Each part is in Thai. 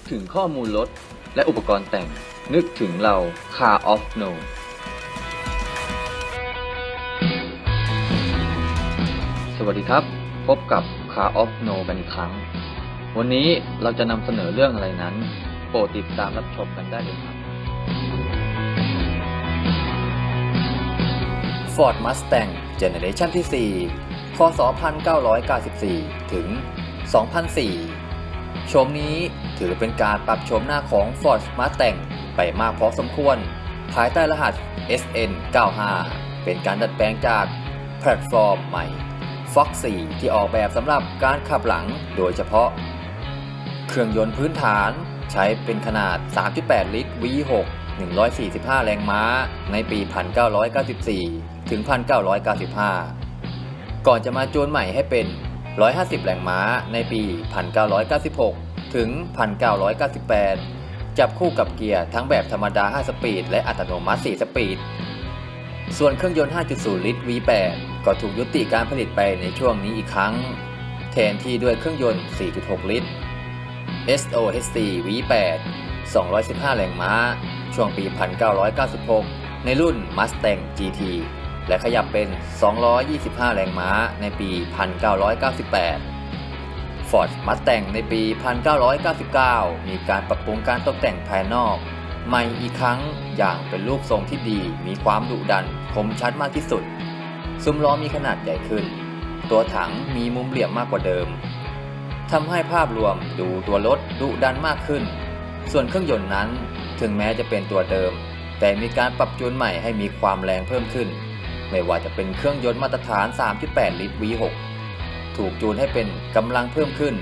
กถึงข้อมูลรถและอุปกรณ์แต่ง นึกถึงเรา Car of No สวัสดีครับ พบกับ Car of No กันอีกครั้ง วันนี้เราจะนำเสนอเรื่องอะไรนั้น โปรดติดตามรับชมกันได้เลยครับ Ford Mustang Generation ที่ 4 คศ 1994 ถึง 2004 โฉมนี้ถือเป็นการปรับโฉมหน้าของ Ford Mustang ไปมากพอสมควร ภายใต้รหัส SN 95 เป็นการดัดแปลงจากแพลตฟอร์มใหม่ Fox 4 ที่ออกแบบสำหรับการขับหลังโดยเฉพาะ เครื่องยนต์พื้นฐานใช้เป็นขนาด 3.8 ลิตร V6 145 แรงม้า ในปี 1994 ถึง 1995 ก่อนจะมาจูนใหม่ให้เป็น 150 แรงม้าในปี 1996 ถึง 1998 จับคู่กับเกียร์ทั้งแบบธรรมดา 5 สปีด และอัตโนมัติ 4 สปีด ส่วนเครื่องยนต์ 5.0 ลิตร V8 ก็ถูกยุติการผลิตไปในช่วงนี้อีกครั้ง แทนที่ด้วยเครื่องยนต์ 4.6 ลิตร SOHC V8 215 แรงม้า ช่วงปี 1996 ในรุ่น Mustang GT และขยับเป็น 225 แรงม้าในปี 1998 Ford Mustang ในปี 1999 มีการปรับปรุงการตกแต่งภายนอกใหม่อีกครั้งอย่างเป็นรูปทรงที่ดี มีความดุดัน คมชัดมากที่สุด ซุ้มล้อมีขนาดใหญ่ขึ้น ตัวถังมีมุมเหลี่ยมมากกว่าเดิมทำให้ภาพรวมดูตัวรถดุดันมากขึ้น ส่วนเครื่องยนต์นั้นถึงแม้จะเป็นตัวเดิม แต่มีการปรับจูนใหม่ให้มีความแรงเพิ่มขึ้น ไม่ว่าจะเป็นเครื่องยนต์มาตรฐาน 3.8 ลิตร V6 ถูกจูนให้เป็นกำลังเพิ่มขึ้น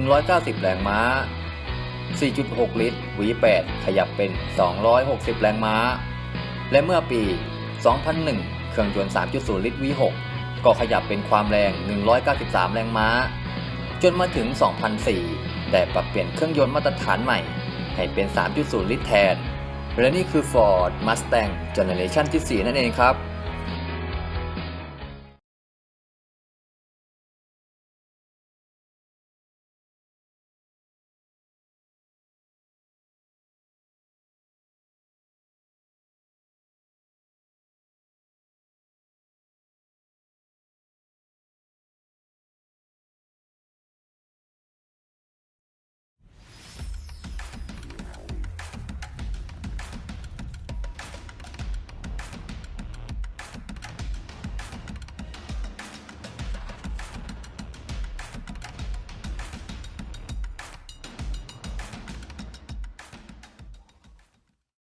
190 แรงม้า 4.6 ลิตร V8 ขยับเป็น 260 แรงม้า และเมื่อปี 2001 เครื่องยนต์ 3.0 ลิตร V6 ก็ขยับเป็นความแรง 193 แรงม้า จนมาถึง 2004 แต่ปรับเปลี่ยนเครื่องยนต์มาตรฐานใหม่ ให้เป็น 3.0 ลิตรแทน และนี่คือ Ford Mustang Generation ที่ 4 นั่นเองครับ